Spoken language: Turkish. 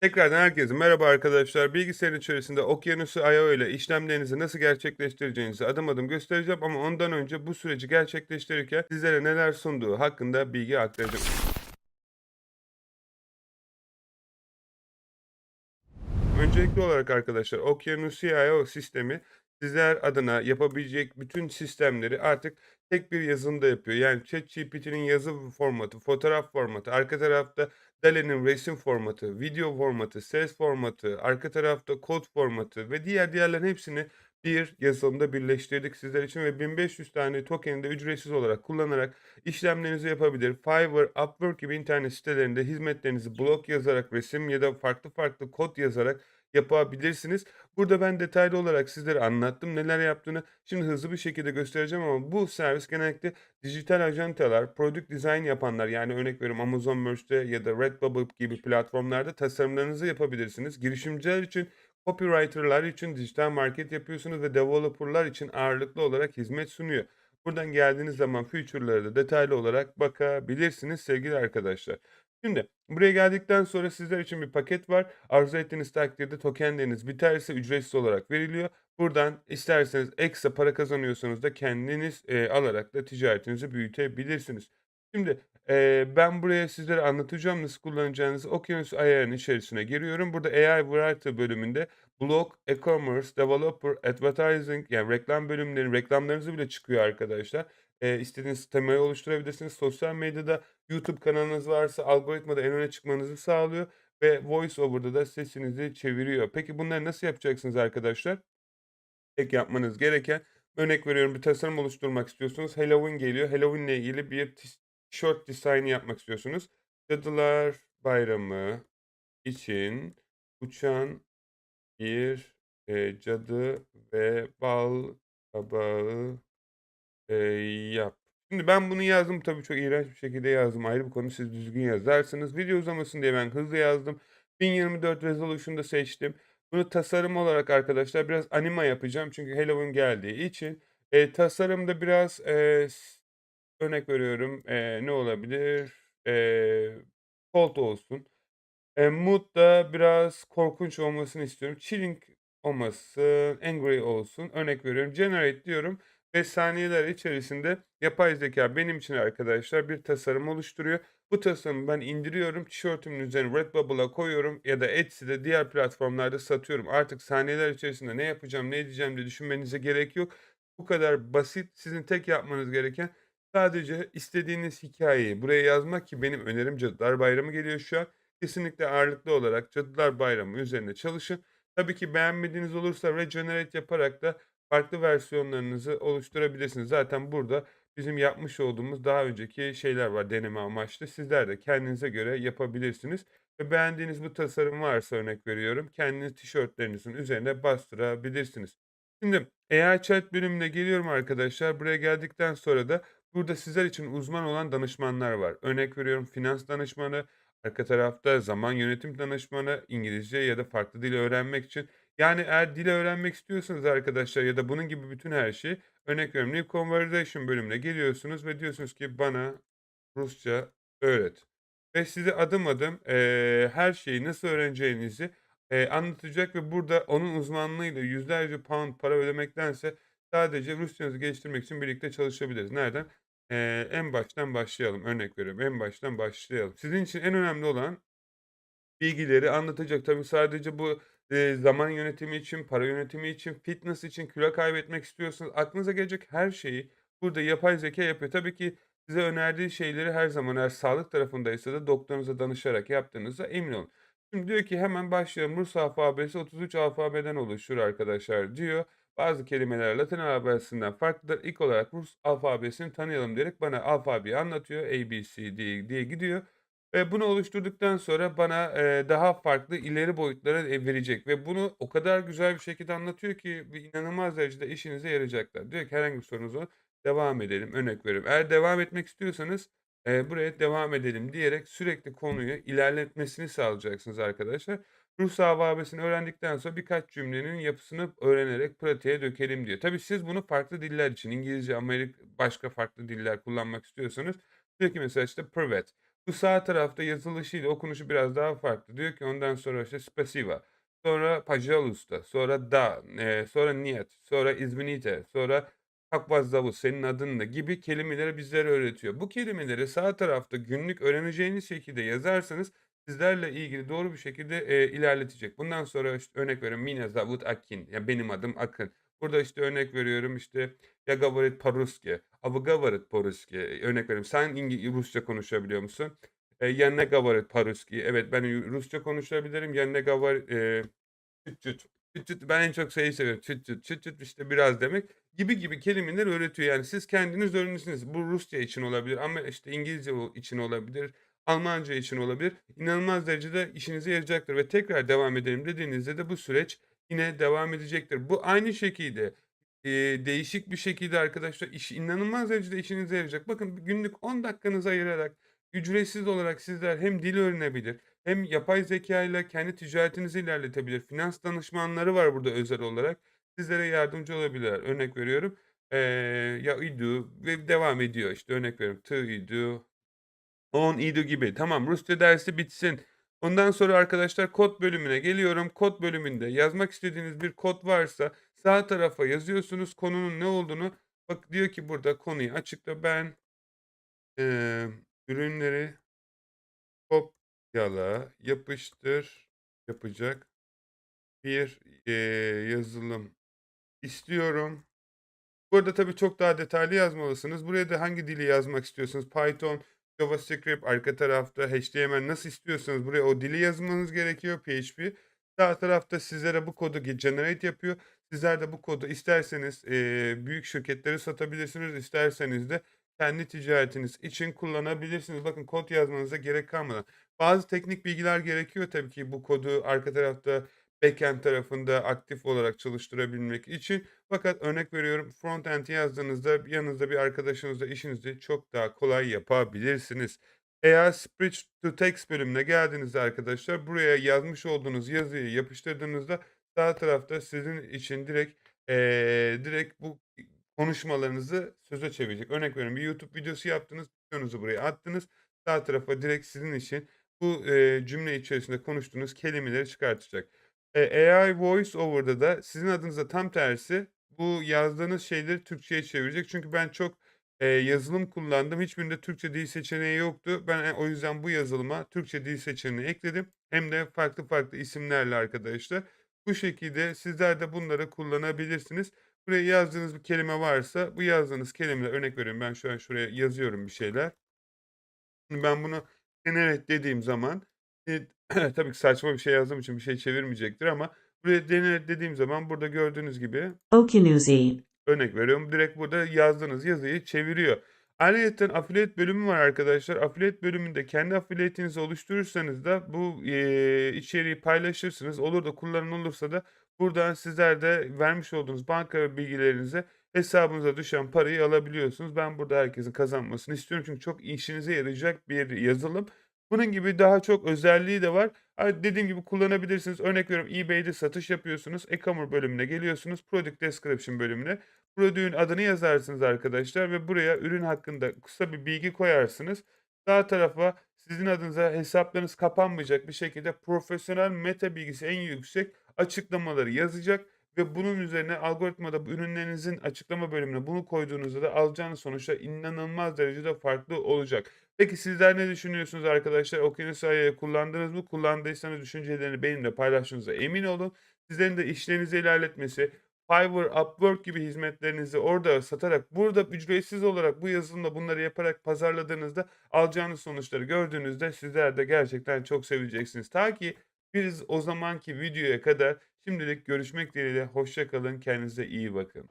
Tekrardan herkese merhaba arkadaşlar. Bilgisayarın içerisinde Okyanus IO ile işlemlerinizi nasıl gerçekleştireceğinizi adım adım göstereceğim ama ondan önce bu süreci gerçekleştirirken sizlere neler sunduğu hakkında bilgi aktaracağım. Öncelikli olarak arkadaşlar Okyanus IO sistemi sizler adına yapabilecek bütün sistemleri artık tek bir yazılımda yapıyor. Yani ChatGPT'nin yazı formatı, fotoğraf formatı, arka tarafta DALL-E'nin resim formatı, video formatı, ses formatı, arka tarafta kod formatı ve diğer diğerlerin hepsini bir yazılımda birleştirdik sizler için ve 1500 tane token'i de ücretsiz olarak kullanarak işlemlerinizi yapabilir. Fiverr, Upwork gibi internet sitelerinde hizmetlerinizi blog yazarak, resim ya da farklı farklı kod yazarak yapabilirsiniz. Burada ben detaylı olarak sizlere anlattım neler yaptığını. Şimdi hızlı bir şekilde göstereceğim ama bu servis genellikle dijital ajantalar, product design yapanlar yani örnek veriyorum Amazon Merch'te ya da Redbubble gibi platformlarda tasarımlarınızı yapabilirsiniz. Girişimciler için, copywriter'lar için dijital market yapıyorsunuz ve developer'lar için ağırlıklı olarak hizmet sunuyor. Buradan geldiğiniz zaman feature'lara da detaylı olarak bakabilirsiniz sevgili arkadaşlar. Şimdi buraya geldikten sonra sizler için bir paket var. Arzu ettiğiniz takdirde tokenleriniz biterse ücretsiz olarak veriliyor. Buradan isterseniz ekstra para kazanıyorsanız da kendiniz, eee, alarak da ticaretinizi büyütebilirsiniz. Şimdi, eee, ben buraya sizlere anlatacağım nasıl kullanacağınızı. Okyanus AI'nin içerisine giriyorum. Burada AI Writer bölümünde blog, e-commerce, developer, advertising yani reklam bölümleri, reklamlarınızı bile çıkıyor arkadaşlar. Eee, istediğiniz temayı oluşturabilirsiniz. Sosyal medyada YouTube kanalınız varsa algoritmada en öne çıkmanızı sağlıyor ve Voice Over'da da sesinizi çeviriyor. Peki bunları nasıl yapacaksınız arkadaşlar? Tek yapmanız gereken, örnek veriyorum bir tasarım oluşturmak istiyorsunuz. Halloween geliyor. Halloween'le ilgili bir tişört dizaynı yapmak istiyorsunuz. Cadılar Bayramı için uçan bir, eee, cadı ve bal kabağı Eee, yap. Şimdi ben bunu yazdım. Tabii çok iğrenç bir şekilde yazdım. Ayrı bir konu. Siz düzgün yazarsınız. Video uzamasın diye ben hızlı yazdım. 1024 Resolution'da seçtim. Bunu tasarım olarak arkadaşlar biraz anima yapacağım. Çünkü Halloween geldiği için. Eee, tasarımda biraz, s örnek veriyorum, eee, ne olabilir? Colt olsun. Eee, mood da biraz korkunç olmasını istiyorum. Chilling olmasın, angry olsun. Örnek veriyorum, generate diyorum ve saniyeler içerisinde yapay zeka benim için arkadaşlar bir tasarım oluşturuyor. Bu tasarımı ben indiriyorum, tişörtümün üzerine Redbubble'a koyuyorum ya da Etsy'de diğer platformlarda satıyorum. Artık saniyeler içerisinde ne yapacağım, ne edeceğim diye düşünmenize gerek yok. Bu kadar basit. Sizin tek yapmanız gereken sadece istediğiniz hikayeyi buraya yazmak ki benim önerim Cadılar Bayramı geliyor şu an. Kesinlikle ağırlıklı olarak Cadılar Bayramı üzerine çalışın. Tabii ki beğenmediğiniz olursa regenerate yaparak da farklı versiyonlarınızı oluşturabilirsiniz. Zaten burada bizim yapmış olduğumuz daha önceki şeyler var deneme amaçlı. Sizler de kendinize göre yapabilirsiniz ve beğendiğiniz bu tasarım varsa örnek veriyorum, kendiniz tişörtlerinizin üzerine bastırabilirsiniz. Şimdi AI chat bölümüne geliyorum arkadaşlar. Buraya geldikten sonra da burada sizler için uzman olan danışmanlar var. Örnek veriyorum finans danışmanı, arka tarafta zaman yönetim danışmanı, İngilizce ya da farklı dil öğrenmek için. Yani eğer dil öğrenmek istiyorsanız arkadaşlar ya da bunun gibi bütün her şeyi örnek New Conversation bölümüne geliyorsunuz ve diyorsunuz ki bana Rusça öğret. Ve size adım adım, eee, her şeyi nasıl öğreneceğinizi, eee, anlatacak ve burada onun uzmanlığıyla yüzlerce pound para ödemektense sadece Rusçanızı geliştirmek için birlikte çalışabiliriz. Nereden? Eee, en baştan başlayalım. Örnek veriyorum, en baştan başlayalım. Sizin için en önemli olan bilgileri anlatacak. Tabii sadece bu, zaman yönetimi için, para yönetimi için, fitness için, kilo kaybetmek istiyorsanız aklınıza gelecek her şeyi burada yapay zekâ yapıyor. Tabii ki size önerdiği şeyleri her zaman eğer sağlık tarafındaysa da doktorunuza danışarak yaptığınıza emin olun. Şimdi diyor ki hemen başlayalım. Rus alfabesi 33 alfabeden oluşur arkadaşlar diyor. Bazı kelimeler Latin alfabesinden farklıdır. İlk olarak Rus alfabesini tanıyalım diyerek bana alfabeyi anlatıyor. A, B, C, D diye gidiyor. Ve bunu oluşturduktan sonra bana, eee, daha farklı ileri boyutlara, verecek ve bunu o kadar güzel bir şekilde anlatıyor ki ve inanılmaz derecede işinize yarayacaklar. Diyor ki herhangi bir sorunuz var, devam edelim. Örnek veriyorum. Eğer devam etmek istiyorsanız, eee, buraya devam edelim diyerek sürekli konuyu ilerletmesini sağlayacaksınız arkadaşlar. Rus alfabesini öğrendikten sonra birkaç cümlenin yapısını öğrenerek pratiğe dökelim diyor. Tabii siz bunu farklı diller için İngilizce, Amerik başka farklı diller kullanmak istiyorsanız diyor ki mesela işte privet. Bu sağ tarafta yazılışıyla okunuşu biraz daha farklı. Diyor ki ondan sonra işte spasiva. Sonra pajalusta. Sonra da. E, sonra niyet. Sonra izminite. Sonra Hakvazdavu senin adınla gibi kelimeleri bizlere öğretiyor. Bu kelimeleri sağ tarafta günlük öğreneceğiniz şekilde yazarsanız sizlerle ilgili doğru bir şekilde e, ilerletecek. Bundan sonra işte örnek veriyorum Mine Zavut Akin ya benim adım Akın. Burada işte örnek veriyorum işte ya Yagavorit Paruski по-русски, а вы говорит по-русски. Örnek veriyorum sen İngi Rusça konuşabiliyor musun? Eee, я не говорит по-русски. Evet ben Yu Rusça konuşabilirim. Я не говорю eee, чуть-чуть, чуть-чуть ben en çok şeyi seviyorum. Чуть-чуть, чуть-чуть işte biraz demek gibi gibi kelimeler öğretiyor. Yani siz kendiniz öğrenirsiniz. Bu Rusça için olabilir ama işte İngilizce o için olabilir, Almanca için olabilir. İnanılmaz derecede işinize yarayacaktır ve tekrar devam edelim dediğinizde de bu süreç yine devam edecektir. Bu aynı şekilde, değişik bir şekilde arkadaşlar iş inanılmaz derecede işinize yarayacak. Bakın günlük 10 dakikanızı ayırarak ücretsiz olarak sizler hem dil öğrenebilir hem yapay zeka ile kendi ticaretinizi ilerletebilir. Finans danışmanları var burada özel olarak. Sizlere yardımcı olabilirler. Örnek veriyorum. Ee, ya idu ve devam ediyor işte örnek veriyorum. Tı idu. On idu gibi. Tamam Rusça dersi bitsin. Ondan sonra arkadaşlar kod bölümüne geliyorum. Kod bölümünde yazmak istediğiniz bir kod varsa sağ tarafa yazıyorsunuz konunun ne olduğunu. Bak diyor ki burada konuyu açıkla. Ben, eee, ürünleri kopyala, yapıştır yapacak bir, eee, yazılım istiyorum. Burada tabii çok daha detaylı yazmalısınız. Buraya da hangi dili yazmak istiyorsunuz? Python, JavaScript, arka tarafta HTML nasıl istiyorsanız buraya o dili yazmanız gerekiyor, PHP. Sağ tarafta sizlere bu kodu ge generate yapıyor. Sizler de bu kodu isterseniz, eee, büyük şirketlere satabilirsiniz, isterseniz de kendi ticaretiniz için kullanabilirsiniz. Bakın kod yazmanıza gerek kalmadan. Bazı teknik bilgiler gerekiyor tabii ki bu kodu arka tarafta backend tarafında aktif olarak çalıştırabilmek için. Fakat örnek veriyorum frontend yazdığınızda yanınızda bir arkadaşınızla işinizi çok daha kolay yapabilirsiniz. Eğer speech to text bölümüne geldiğinizde arkadaşlar buraya yazmış olduğunuz yazıyı yapıştırdığınızda sağ tarafta sizin için direkt, eee, direkt bu konuşmalarınızı söze çevirecek. Örnek veriyorum bir YouTube videosu yaptınız, videonuzu buraya attınız. Sağ tarafa direkt sizin için bu, eee, cümle içerisinde konuştuğunuz kelimeleri çıkartacak. Eee, AI Voice Over'da da sizin adınıza tam tersi bu yazdığınız şeyleri Türkçeye çevirecek. Çünkü ben çok, eee, yazılım kullandım. Hiçbirinde Türkçe dil seçeneği yoktu. Ben, eee, o yüzden bu yazılıma Türkçe dil seçeneği ekledim. Hem de farklı farklı isimlerle arkadaşlar. Bu şekilde sizler de bunları kullanabilirsiniz. Buraya yazdığınız bir kelime varsa bu yazdığınız kelimeler örnek veriyorum ben şu an şuraya yazıyorum bir şeyler. Şimdi ben bunu generate dediğim zaman, eee, tabii ki saçma bir şey yazdığım için bir şey çevirmeyecektir ama buraya generate dediğim zaman burada gördüğünüz gibi Okunuzi. örnek veriyorum, direkt burada yazdığınız yazıyı çeviriyor. Ayrıyeten affiliate bölümü var arkadaşlar. Affiliate bölümünde kendi affiliate'inizi oluşturursanız da bu, eee, içeriği paylaşırsınız. Olur da kullanan olursa da buradan sizler de vermiş olduğunuz banka bilgilerinize hesabınıza düşen parayı alabiliyorsunuz. Ben burada herkesin kazanmasını istiyorum çünkü çok işinize yarayacak bir yazılım. Bunun gibi daha çok özelliği de var. Dediğim gibi kullanabilirsiniz. Örnek veriyorum eBay'de satış yapıyorsunuz. E-commerce bölümüne geliyorsunuz. Product description bölümüne. Produkt'ün adını yazarsınız arkadaşlar ve buraya ürün hakkında kısa bir bilgi koyarsınız. Sağ tarafa sizin adınıza hesaplarınız kapanmayacak bir şekilde profesyonel meta bilgisi en yüksek açıklamaları yazacak ve bunun üzerine algoritmada ürünlerinizin açıklama bölümüne bunu koyduğunuzda da alacağınız sonuçlar inanılmaz derecede farklı olacak. Peki sizler ne düşünüyorsunuz arkadaşlar? Okyanus.ai'yi kullandınız mı? Kullandıysanız düşüncelerini benimle paylaştığınıza emin olun. Sizlerin de işlerinizi ilerletmesi, Fiverr, Upwork gibi hizmetlerinizi orada satarak, burada ücretsiz olarak bu yazılımla bunları yaparak pazarladığınızda alacağınız sonuçları gördüğünüzde sizler de gerçekten çok seveceksiniz. Ta ki biz o zamanki videoya kadar şimdilik görüşmek dileğiyle. Hoşça kalın. Kendinize iyi bakın.